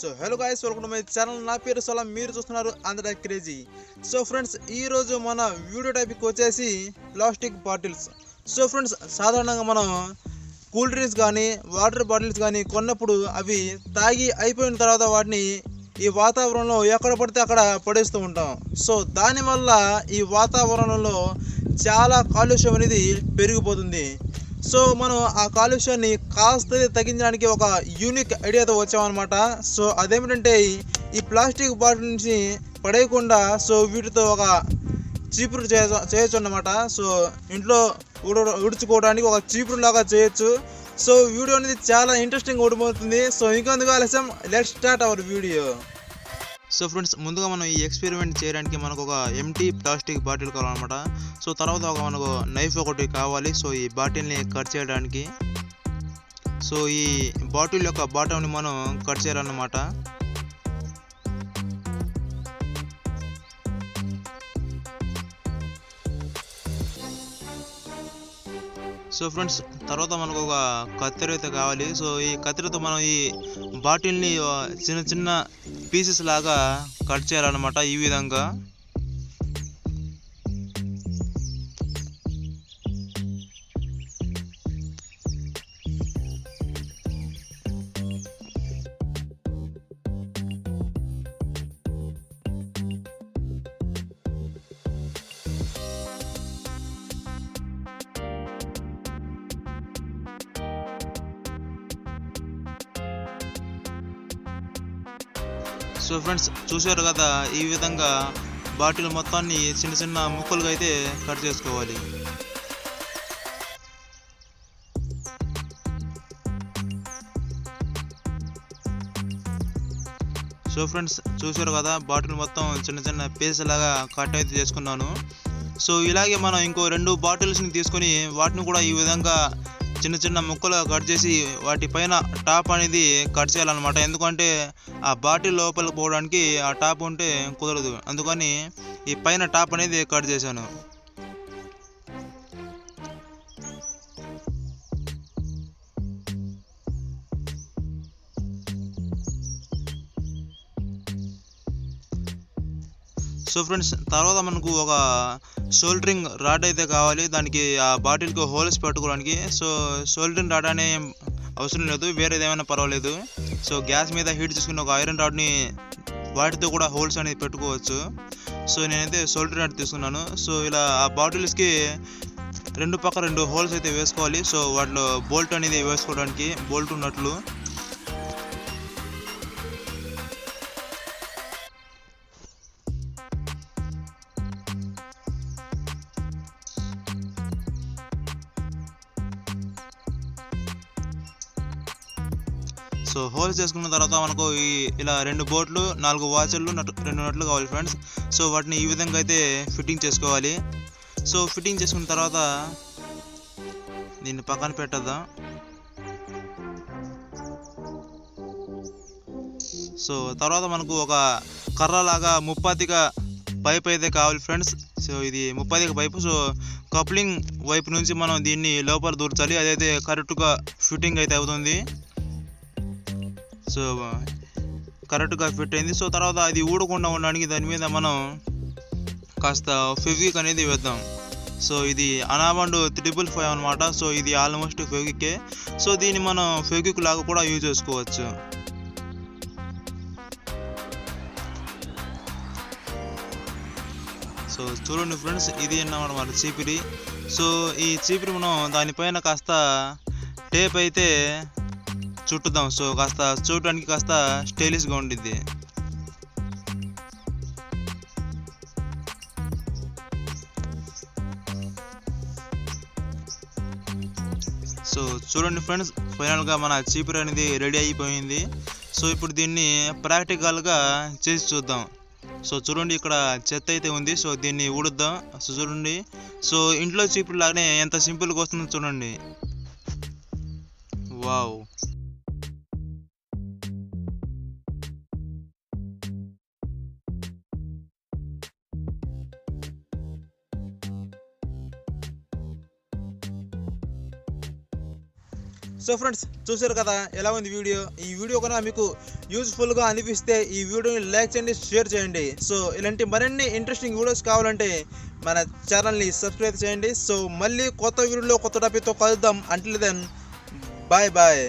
So hello guys welcome to my channel నా పేరు సలాం మీరు చూస్తున్నారు ఆంధ్ర క్రేజీ సో ఫ్రెండ్స్ ఈ రోజు మన వీడియో టాపిక్ వచ్చేసి ప్లాస్టిక్ బాటిల్స్ సో ఫ్రెండ్స్ సాధారణంగా మనం కూల్ డ్రింక్స్ కానీ వాటర్ బాటిల్స్ కానీ కొన్నప్పుడు అవి తాగి అయిపోయిన తర్వాత వాటిని ఈ వాతావరణంలో ఎక్కడ పడితే అక్కడ పడేస్తూ ఉంటాం. సో దానివల్ల ఈ వాతావరణంలో చాలా కాలుష్యం అనేది పెరిగిపోతుంది. సో మనం ఆ కాలుష్యాన్ని కాస్త తగ్గించడానికి ఒక యూనిక్ ఐడియాతో వచ్చామన్నమాట. సో అదేమిటంటే ఈ ప్లాస్టిక్ బాటిల్ నుంచి పడేయకుండా సో వీటితో ఒక చీపురు చేయ చేయొచ్చు అన్నమాట సో ఇంట్లో ఉడ ఉడుచుకోవడానికి ఒక చీపురు లాగా చేయొచ్చు. సో వీడియో అనేది చాలా ఇంట్రెస్టింగ్ ఉండబోతుంది సో ఇంకొందుకు ఆలస్యం? Let start our video so friends ముందుగా మనం ఈ ఎక్స్పెరిమెంట్ చేయడానికి మనకు ఒక ఎంటీ ప్లాస్టిక్ బాటిల్ కావాలన్నమాట. సో తర్వాత ఒక మనకు నైఫ్ ఒకటి కావాలి. సో ఈ బాటిల్ని కట్ చేయడానికి. సో ఈ బాటిల్ యొక్క బాటంని మనం కట్ చేయాలన్నమాట. సో ఫ్రెండ్స్ తర్వాత మనకు ఒక కత్తెర అయితే కావాలి. సో ఈ కత్తెరతో మనం ఈ బాటిల్ని చిన్న చిన్న పీసెస్ లాగా కట్ చేయాలన్నమాట ఈ విధంగా. సో ఫ్రెండ్స్ చూశారు కదా ఈ విధంగా బాటిల్ మొత్తాన్ని చిన్న చిన్న ముక్కలుగా అయితే కట్ చేసుకోవాలి. సో ఫ్రెండ్స్ చూశారు కదా బాటిల్ మొత్తం చిన్న చిన్న పీస్ లాగా కట్ అయితే చేసుకున్నాను. సో ఇలాగే మనం ఇంకో రెండు బాటిల్స్ని తీసుకొని వాటిని కూడా ఈ విధంగా చిన్న చిన్న ముక్కలు కట్ చేసి వాటి పైన టాప్ అనేది కట్ చేయాలన్నమాట. ఎందుకంటే ఆ బాటిల్ లోపలికి పోవడానికి ఆ టాప్ ఉంటే కుదరదు. అందుకని ఈ పైన టాప్ అనేది కట్ చేశాను. సో ఫ్రెండ్స్ తర్వాత మనకు ఒక సోల్డ్రింగ్ రాడ్ అయితే కావాలి. దానికి ఆ బాటిల్కి హోల్స్ పెట్టుకోవడానికి. సో షోల్డరింగ్ రాడ్ అనే అవసరం లేదు. వేరేది ఏమైనా పర్వాలేదు. సో గ్యాస్ మీద హీట్ చేసుకుని ఒక ఐరన్ రాడ్ని వాటితో కూడా హోల్స్ అనేది పెట్టుకోవచ్చు. సో నేనైతే షోల్డర్ రాడ్ తీసుకున్నాను. సో ఇలా ఆ బాటిల్స్కి రెండు పక్క రెండు హోల్స్ అయితే వేసుకోవాలి. సో వాటిలో బోల్ట్ అనేది వేసుకోవడానికి బోల్ట్ ఉన్నట్లు. సో హోల్ చేసుకున్న తర్వాత మనకు ఈ ఇలా రెండు బోట్లు నాలుగు వాచర్లు నట్ రెండు నట్లు కావాలి ఫ్రెండ్స్. సో వాటిని ఈ విధంగా అయితే ఫిట్టింగ్ చేసుకోవాలి. సో ఫిట్టింగ్ చేసుకున్న తర్వాత దీన్ని పక్కన పెట్టద్దాం. సో తర్వాత మనకు ఒక కర్ర లాగా ముప్పాతిగా పైప్ అయితే కావాలి ఫ్రెండ్స్. సో ఇది ముప్పాతిక పైపు. సో కప్లింగ్ వైపు నుంచి మనం దీన్ని లోపల దూర్చాలి. అదైతే కరెక్ట్గా ఫిట్టింగ్ అయితే అవుతుంది. సో కరెక్ట్గా ఫిట్ అయింది. సో తర్వాత అది ఊడకుండా ఉండడానికి దాని మీద మనం కాస్త ఫెవిక్ అనేది వేద్దాం. సో ఇది అనాబండ్ త్రిపుల్ ఫైవ్ అనమాట సో ఇది ఆల్మోస్ట్ ఫెవికే సో దీన్ని మనం ఫెవిక్ లాగా కూడా యూజ్ చేసుకోవచ్చు. సో చూడండి ఫ్రెండ్స్ ఇది అన్నమాట మన చీపిరి. సో ఈ చీపిరి మనం దానిపైన కాస్త టేప్ అయితే చుట్టుదాం. సో కాస్త చూడటానికి కాస్త స్టైలిష్గా ఉండిద్ది. సో చూడండి ఫ్రెండ్స్ ఫైనల్గా మన చీపురు అనేది రెడీ అయిపోయింది. సో ఇప్పుడు దీన్ని ప్రాక్టికల్గా చేసి చూద్దాం. సో చూడండి ఇక్కడ చెత్త అయితే ఉంది. సో దీన్ని ఊడుద్దాం. సో చూడండి. సో ఇంట్లో చీపురు లాగానే ఎంత సింపుల్గా వస్తుందో చూడండి. వావ్. సో ఫ్రెండ్స్ చూసారు కదా ఎలా ఉంది వీడియో? ఈ వీడియో కనుక మీకు యూజ్ఫుల్గా అనిపిస్తే ఈ వీడియోని లైక్ చేయండి షేర్ చేయండి. సో ఇలాంటి మరిన్ని ఇంట్రెస్టింగ్ వీడియోస్ కావాలంటే మన ఛానల్ని సబ్స్క్రైబ్ చేయండి. సో మళ్ళీ కొత్త వీడియోలో కొత్త టాపిక్తో కలుద్దాం. Until then bye bye